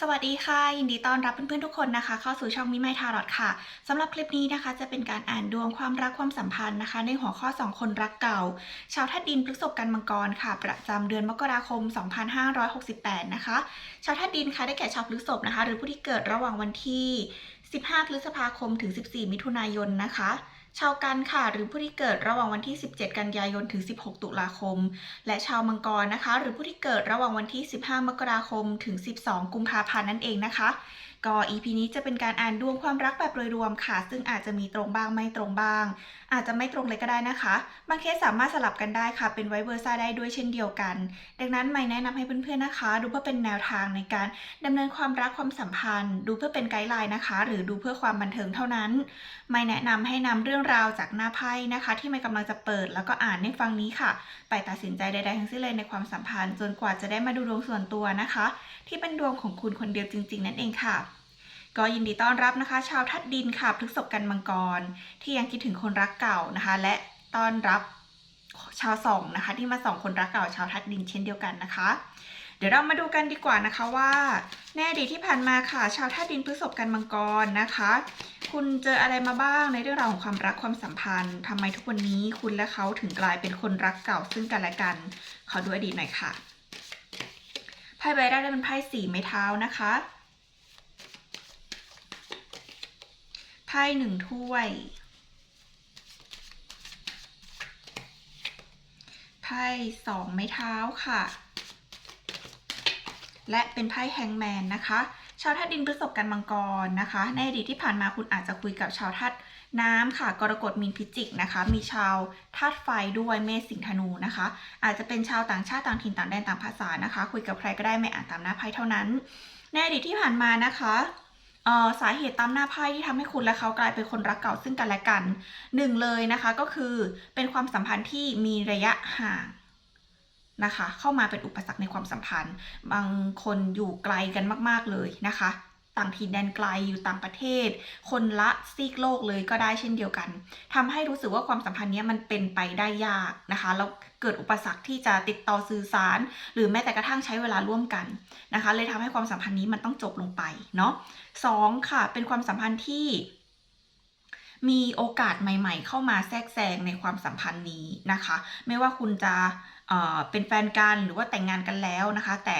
สวัสดีค่ะ ยินดีต้อนรับเพื่อนๆทุกคนนะคะ เข้าสู่ช่องมิไมทารอดค่ะสำหรับคลิปนี้นะคะ จะเป็นการอ่านดวงความรักความสัมพันธ์นะคะ ในหัวข้อ 2 คนรักเก่า ชาวธาตุดินพฤษภกันมังกรค่ะ ประจำเดือนมกราคม 2568 นะคะ ชาวธาตุดินค่ะได้แก่ชาวพฤษภนะคะ หรือผู้ที่เกิดระหว่างวันที่ 15 พฤษภาคมถึง 14 มิถุนายนนะคะ ชาวกันค่ะ หรือผู้ที่เกิดระหว่างวันที่ 17 กันยายนถึง 16 ตุลาคม และชาวมังกรนะคะ หรือผู้ที่เกิดระหว่างวันที่ 15 มกราคมถึง 12 กุมภาพันธ์นั่นเองนะคะ ก็ EP นี้จะเป็นการอ่านดวงความรักแบบโดยรวมค่ะ ซึ่งอาจจะมีตรงบ้างไม่ตรงบ้าง อาจจะไม่ตรงเลยก็ได้นะคะ บางเคสสามารถสลับกันได้ค่ะ เป็นไวเวอร์ซ่าได้ด้วยเช่นเดียวกัน ดังนั้นไม่แนะนำให้เพื่อนๆนะคะ ดูเพื่อเป็นแนวทางในการดำเนินความรักความสัมพันธ์ ดูเพื่อเป็นไกด์ไลน์นะคะ หรือดูเพื่อความบันเทิงเท่านั้น ไม่แนะนำให้นำเรื่องราวจากหน้าไพ่นะคะ ที่ไม่กำลังจะเปิดแล้วก็อ่านในฟังนี้ค่ะ ไปตัดสินใจใดๆทั้งสิ้นเลยในความสัมพันธ์ จนกว่าจะได้มาดูดวงส่วนตัวนะคะ ที่เป็นดวงของคุณคนเดียวจริง ๆ นั่นเองค่ะ ก็ยินดีต้อนรับนะคะ ชาวทัดดินค่ะพฤษภกันมังกร ที่ยังคิดถึงคนรักเก่านะคะ และต้อนรับชาวสองนะคะ ที่มาส่องคนรักเก่าชาวทัดดินเช่นเดียวกันนะคะ เดี๋ยวเรามาดูกันดีกว่านะคะว่าแน่อดีตที่ผ่านมาค่ะ ชาวทัดดินพฤษภกันมังกรนะคะ คุณเจออะไรมาบ้างในเรื่องราวของความรักความสัมพันธ์ทำไมทุกวันนี้คุณและเขาถึงกลายเป็นคนรักเก่าซึ่งกันและกันขอดูอดีตหน่อยค่ะไพ่ใบแรกได้เป็นไพ่สี่ไม้เท้านะคะ พ่หนึ่งถ้วย ไพ่สองไม้เท้าค่ะ และเป็นไพ่แฮงแมนนะคะ ชาวธาตุดินพฤษภกันมังกรนะคะ ในอดีตที่ผ่านมาคุณอาจจะคุยกับชาวธาตุน้ำค่ะกรกฎมีนพิจิกนะคะ มีชาวธาตุไฟด้วยเมษสิงธนูนะคะ อาจจะเป็นชาวต่างชาติต่างถิ่นต่างแดนต่างภาษานะคะ คุยกับใครก็ได้ไม่อ่านตามหน้าไพ่เท่านั้น ในอดีตที่ผ่านมานะคะ สาเหตุตามหน้าไพ่ที่ทำให้คุณและเขากลายเป็นคนรักเก่าซึ่งกันและกันหนึ่งเลยนะคะก็คือเป็นความสัมพันธ์ที่มีระยะห่างนะคะ เข้ามาเป็นอุปสรรคในความสัมพันธ์ บางคนอยู่ไกลกันมาก ๆเลยนะคะ ต่างถิ่นแดนไกลอยู่ต่างประเทศ คนละซีกโลกเลยก็ได้เช่นเดียวกันทำให้รู้สึกว่าความสัมพันธ์นี้มันเป็นไปได้ยากนะคะแล้วเกิดอุปสรรคที่จะติดต่อสื่อสาร หรือแม้แต่กระทั่งใช้เวลาร่วมกันนะคะ เลยทำให้ความสัมพันธ์นี้มันต้องจบลงไปเนาะสองค่ะ เป็นความสัมพันธ์ที่มีโอกาสใหม่ ๆ เข้ามาแทรกแซงในความสัมพันธ์นี้นะคะ ไม่ว่าคุณจะเเป็นแฟนกันหรือว่าแต่งงานกันแล้วนะคะ แต่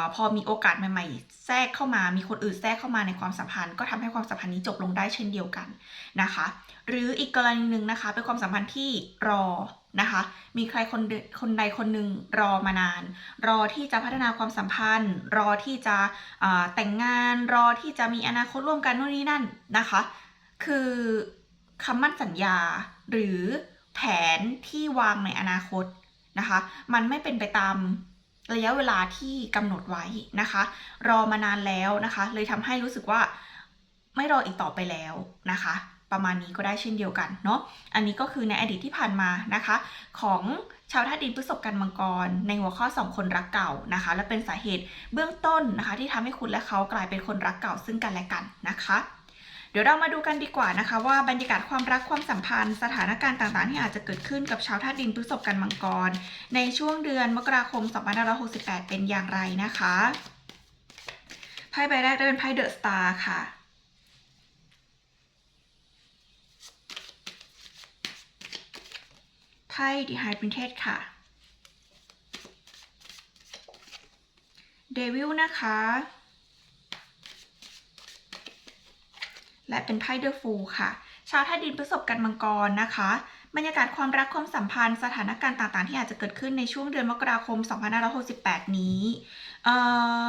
อพอมีโอกาสใหม่ ๆ แทรกเข้ามา มีคนอื่นแทรกเข้ามาในความสัมพันธ์ ก็ทำให้ความสัมพันธ์นี้จบลงได้เช่นเดียวกันนะคะ หรืออีกกรณีหนึ่งนะคะ เป็นความสัมพันธ์ที่รอนะคะ มีใครคนคนใดคนหนึ่งรอมานาน รอที่จะพัฒนาความสัมพันธ์ รอที่จะแต่งงาน รอที่จะมีอนาคตร่วมกันนู่นนี่นั่นนะคะ คือคำมั่นสัญญาหรือแผนที่วางในอนาคตนะคะ มันไม่เป็นไปตาม ระยะเวลาที่กำหนดไว้นะคะ รอมานานแล้วนะคะ เลยทำให้รู้สึกว่าไม่รออีกต่อไปแล้วนะคะ ประมาณนี้ก็ได้เช่นเดียวกันเนาะอันนี้ก็คือในอดีตที่ผ่านมานะคะ ของชาวธาตุดินพฤษภกันมังกร ในหัวข้อสองคนรักเก่านะคะ และเป็นสาเหตุเบื้องต้นนะคะ ที่ทำให้คุณและเขากลายเป็นคนรักเก่าซึ่งกันและกันนะคะ ดี๋ยวเรามาดูกันดีกว่านะคะ ว่าบรรยากาศความรักความสัมพันธ์ สถานการณ์ต่างๆ ที่อาจจะเกิดขึ้นกับชาวธาตุดินพฤษภกันมังกร ในช่วงเดือนมกราคม 2568 เป็นอย่างไรนะคะไพ่ใบแรกได้เป็นไพ่เดอะสตาร์ค่ะไพ่ดีไฮพรินเทสค่ะเดวิลนะคะ และเป็นไพ่เดอะฟูค่ะ ชาวธาตุดินประสบกันมังกรนะคะ บรรยากาศความรักความสัมพันธ์ สถานการณ์ต่างๆ ที่อาจจะเกิดขึ้นในช่วงเดือนมกราคม 2568 นี้เอ่อ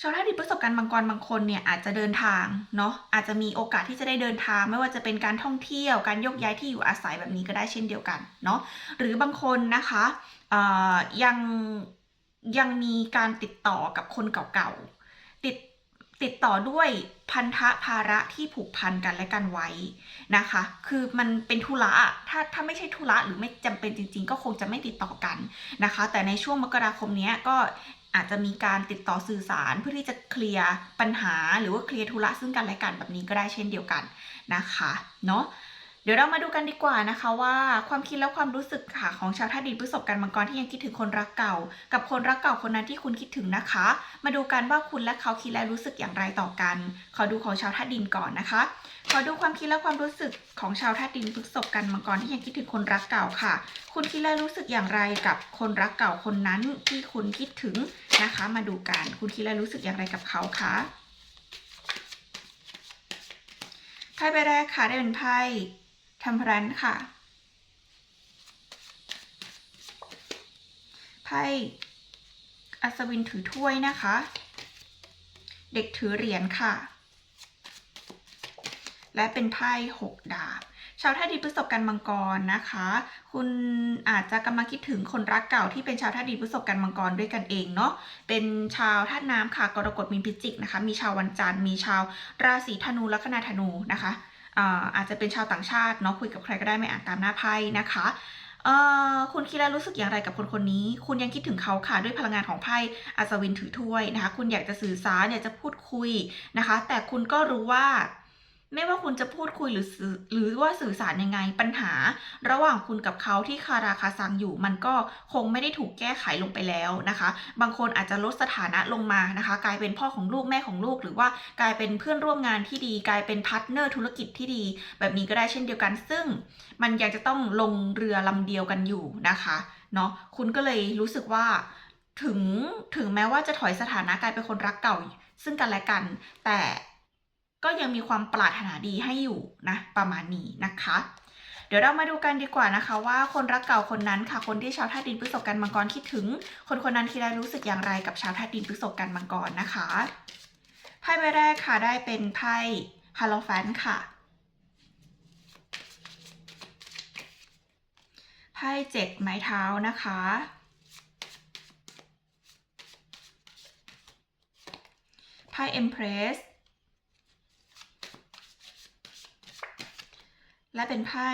ชาวธาตุดินประสบการณ์มังกรบางคนเนี่ยอาจจะเดินทางเนาะอาจจะมีโอกาสที่จะได้เดินทาง ไม่ว่าจะเป็นการท่องเที่ยวการยกย้ายที่อยู่อาศัยแบบนี้ก็ได้เช่นเดียวกันเนาะหรือบางคนนะคะยังยังมีการติดต่อกับคนเก่าๆติด ติดต่อด้วยพันธะภาระที่ผูกพันกันและกันไว้นะคะ คือมันเป็นธุระถ้าถ้าไม่ใช่ธุระหรือไม่จำเป็นจริง ๆ ก็คงจะไม่ติดต่อกันนะคะ แต่ในช่วงมกราคมนี้ก็อาจจะมีการติดต่อสื่อสารเพื่อที่จะเคลียร์ปัญหาหรือว่าเคลียร์ธุระซึ่งกันและกันแบบนี้ก็ได้เช่นเดียวกันนะคะเนาะ เดี๋ยวเรามาดูกันดีกว่านะคะว่าความคิดและความรู้สึกค่ะของชาวธาตุดินพฤษภกันมังกรที่ยังคิดถึงคนรักเก่า กับคนรักเก่าคนนั้นที่คุณคิดถึงนะคะ มาดูกันว่าคุณและเขาคิดและรู้สึกอย่างไรต่อกัน ขอดูของชาวธาตุดินก่อนนะคะ ขอดูความคิดและความรู้สึกของชาวธาตุดินพฤษภกันมังกรที่ยังคิดถึงคนรักเก่าค่ะ คุณคิดและรู้สึกอย่างไรกับคนรักเก่าคนนั้นที่คุณคิดถึงนะคะ มาดูกันคุณคิดและรู้สึกอย่างไรกับเขาคะไพ่ใบแรกค่ะได้เป็นไพ่ ทัมเพรันค่ะ ไพ่อัศวินถือถ้วยนะคะ เด็กถือเหรียญค่ะ และเป็นไพ่หกดาบ ชาวท่าดินพฤษภกันมังกรนะคะ คุณอาจจะกำลังคิดถึงคนรักเก่าที่เป็นชาวท่าดินพฤษภกันมังกรด้วยกันเองเนาะ เป็นชาวธาตุน้ำค่ะ กรกฎมีนพิจิกนะคะ มีชาววันจันทร์ มีชาวราศีธนูลัคนาธนูนะคะ อาจจะเป็นชาวต่างชาติเนาะคุยกับใครก็ได้ไม่อ่านตามหน้าไพ่นะคะคุณคิดและรู้สึกอย่างไรกับคนคนนี้ คุณยังคิดถึงเขาค่ะด้วยพลังงานของไพ่อัศวินถือถ้วยนะคะ คุณอยากจะสื่อสารอยากจะพูดคุยนะคะ แต่คุณก็รู้ว่า ไม่ว่าคุณจะพูดคุยหรือหรือว่าสื่อสารยังไงปัญหา ระหว่างคุณกับเขาที่คาราคาซังอยู่ มันก็คงไม่ได้ถูกแก้ไขลงไปแล้วนะคะ บางคนอาจจะลดสถานะลงมานะคะ กลายเป็นพ่อของลูกแม่ของลูก หรือว่ากลายเป็นเพื่อนร่วมงานที่ดี กลายเป็นพาร์ทเนอร์ธุรกิจที่ดี แบบนี้ก็ได้เช่นเดียวกัน ซึ่งมันยังจะต้องลงเรือลำเดียวกันอยู่นะคะเนาะคุณก็เลยรู้สึกว่าถึงถึงแม้ว่าจะถอยสถานะกลายเป็นคนรักเก่า ซึ่งกันและกัน แต่ ก็ยังมีความปรารถนาดีให้อยู่นะประมาณนี้นะคะ เดี๋ยวเรามาดูกันดีกว่านะคะว่าคนรักเก่าคนนั้นค่ะ คนที่ชาวธาตุดินพฤษภกันมังกรคิดถึง คนคนนั้นคิดและรู้สึกอย่างไรกับชาวธาตุดินพฤษภกันมังกรนะคะไพ่ใบแรกค่ะได้เป็นไพ่ฮาโลแฟนค่ะไพ่เจ็ดไม้เท้านะคะไพ่เอ็มเพรส และเป็นไพ่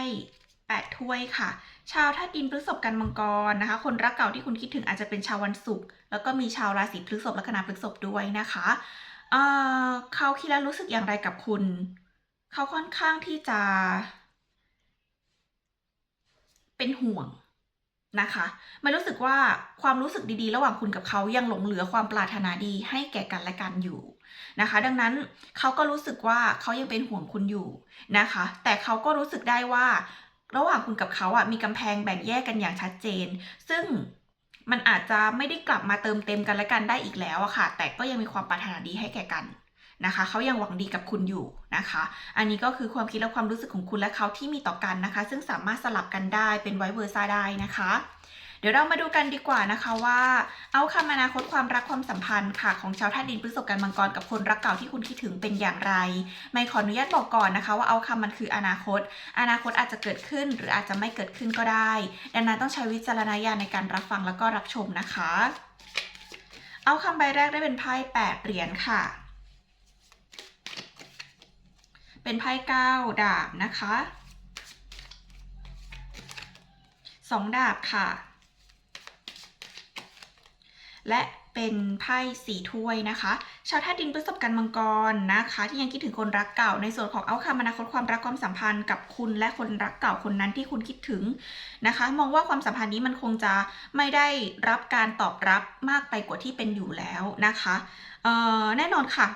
แปดถ้วยค่ะ ชาวธาตุดินพฤษภกันมังกรนะคะ คนรักเก่าที่คุณคิดถึงอาจจะเป็นชาววันศุกร์แล้วก็มีชาวราศีพฤษภลัคนาพฤษภด้วยนะคะเอ่อเขาคิดแล้วรู้สึกอย่างไรกับคุณ เขาค่อนข้างที่จะ เป็นห่วงนะคะมันรู้สึกว่าความรู้สึกดีๆ ระหว่างคุณกับเขายังหลงเหลือความปรารถนาดีให้แก่กันและกันอยู่ นะคะ ดังนั้นเขาก็รู้สึกว่าเขายังเป็นห่วงคุณอยู่นะคะ แต่เขาก็รู้สึกได้ว่า ระหว่างคุณกับเขาอะมีกำแพงแบ่งแยกกันอย่างชัดเจน ซึ่งมันอาจจะไม่ได้กลับมาเติมเต็มกันและกันได้อีกแล้วอะค่ะ แต่ก็ยังมีความปรารถนาดีให้แก่กันนะคะเขายังหวังดีกับคุณอยู่นะคะ อันนี้ก็คือความคิดและความรู้สึกของคุณและเขาที่มีต่อกันนะคะ ซึ่งสามารถสลับกันได้เป็นไวเวอร์ซ่าได้นะคะ เดี๋ยวเรามาดูกันดีกว่านะคะว่าเอาคำอนาคตความรักความสัมพันธ์ค่ะของชาวธาตุดินพฤษภกันมังกรกับคนรักเก่าที่คุณคิดถึงเป็นอย่างไร ไม่ขออนุญาตบอกก่อนนะคะ ว่าเอาคำมันคืออนาคต อนาคตอาจจะเกิดขึ้นหรืออาจจะไม่เกิดขึ้นก็ได้ ดังนั้นต้องใช้วิจารณญาณในการรับฟังแล้วก็รับชมนะคะ เอาคำใบแรกได้เป็นไพ่แปดเหรียญค่ะ เป็นไพ่เก้าดาบนะคะสองดาบค่ะ และเป็นไพ่สี่ถ้วยนะคะ ชาวธาตุดินพฤษภกันมังกรนะคะ ที่ยังคิดถึงคนรักเก่า ในส่วนของเอาคำอนาคตความรักความสัมพันธ์กับคุณและคนรักเก่าคนนั้นที่คุณคิดถึงนะคะ มองว่าความสัมพันธ์นี้มันคงจะไม่ได้รับการตอบรับมากไปกว่าที่เป็นอยู่แล้วนะคะแน่นอนค่ะ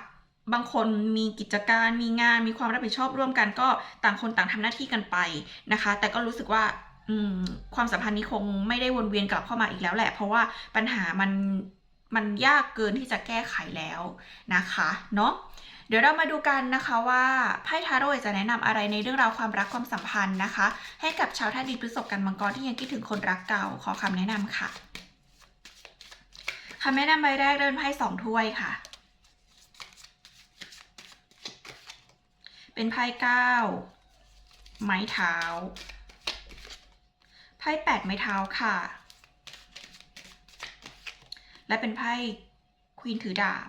บางคนมีกิจการมีงานมีความรับผิดชอบร่วมกันก็ต่างคนต่างทำหน้าที่กันไปนะคะ แต่ก็รู้สึกว่า ความสัมพันธ์นี้คงไม่ได้วนเวียนกลับเข้ามาอีกแล้วแหละ เพราะว่าปัญหามันมันยากเกินที่จะแก้ไขแล้วนะคะเนาะเดี๋ยวเรามาดูกันนะคะว่าไพ่ทาโร่จะแนะนำอะไรในเรื่องราวความรักความสัมพันธ์นะคะ ให้กับชาวธาตุดินพฤษภกันมังกรที่ยังคิดถึงคนรักเก่าขอคำแนะนำค่ะคำแนะนำใบแรกเดินไพ่สองถ้วยค่ะ เป็นไพ่เก้าไม้เท้า ไพ่แปดไม้เท้าค่ะ และเป็นไพ่ควีนถือดาบ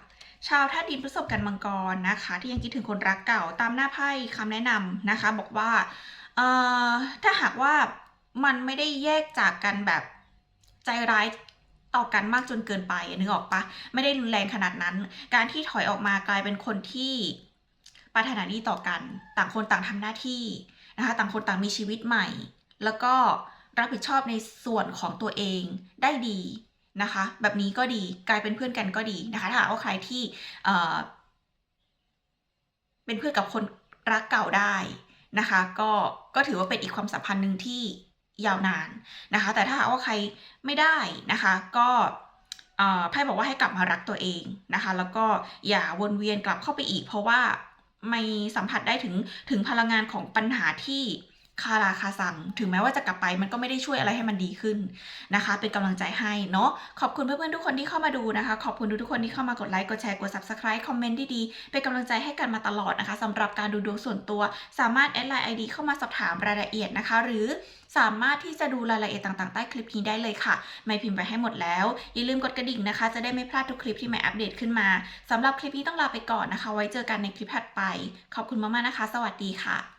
ชาวธาตุดินพฤษภกันมังกรนะคะ ที่ยังคิดถึงคนรักเก่าตามหน้าไพ่คำแนะนำนะคะ บอกว่าเอ่อถ้าหากว่ามันไม่ได้แยกจากกันแบบใจร้ายต่อกันมากจนเกินไปนึกออกปะไม่ได้รุนแรงขนาดนั้น การที่ถอยออกมากลายเป็นคนที่ปรารถนาดีต่อกัน ต่างคนต่างทำหน้าที่นะคะ ต่างคนต่างมีชีวิตใหม่ แล้วก็ รับผิดชอบในส่วนของตัวเองได้ดีนะคะ แบบนี้ก็ดีกลายเป็นเพื่อนกันก็ดีนะคะถ้าหากว่าใครที่เอ่อเป็นเพื่อนกับคนรักเก่าได้นะคะ ก็ก็ถือว่าเป็นอีกความสัมพันธ์หนึ่งที่ยาวนานนะคะ แต่ถ้าหากว่าใครไม่ได้นะคะ ก็ไพ่บอกว่าให้กลับมารักตัวเองนะคะ แล้วก็อย่าวนเวียนกลับเข้าไปอีก เพราะว่าไม่สัมผัสได้ถึงถึงพลังงานของปัญหาที่ คาราคาซัง ถึงแม้ว่าจะกลับไปมันก็ไม่ได้ช่วยอะไรให้มันดีขึ้นนะคะ เป็นกำลังใจให้เนาะ ขอบคุณเพื่อนๆทุกคนที่เข้ามาดูนะคะ ขอบคุณทุกๆคนที่เข้ามากดไลค์ กดแชร์ กด subscribe คอมเมนต์ดีๆ เป็นกำลังใจให้กันมาตลอดนะคะสำหรับการดูดวงส่วนตัว สามารถแอดไลน์ ID เข้ามาสอบถามรายละเอียดนะคะ หรือสามารถที่จะดูรายละเอียดต่างๆ ใต้คลิปนี้ได้เลยค่ะ ไม่พิมพ์ไปให้หมดแล้ว อย่าลืมกดกระดิ่งนะคะ จะได้ไม่พลาดทุกคลิปที่ใหม่อัปเดตขึ้นมาสำหรับคลิปนี้ต้องลาไปก่อนนะคะ ไว้เจอกันในคลิปถัดไป ขอบคุณมากๆนะคะ สวัสดีค่ะ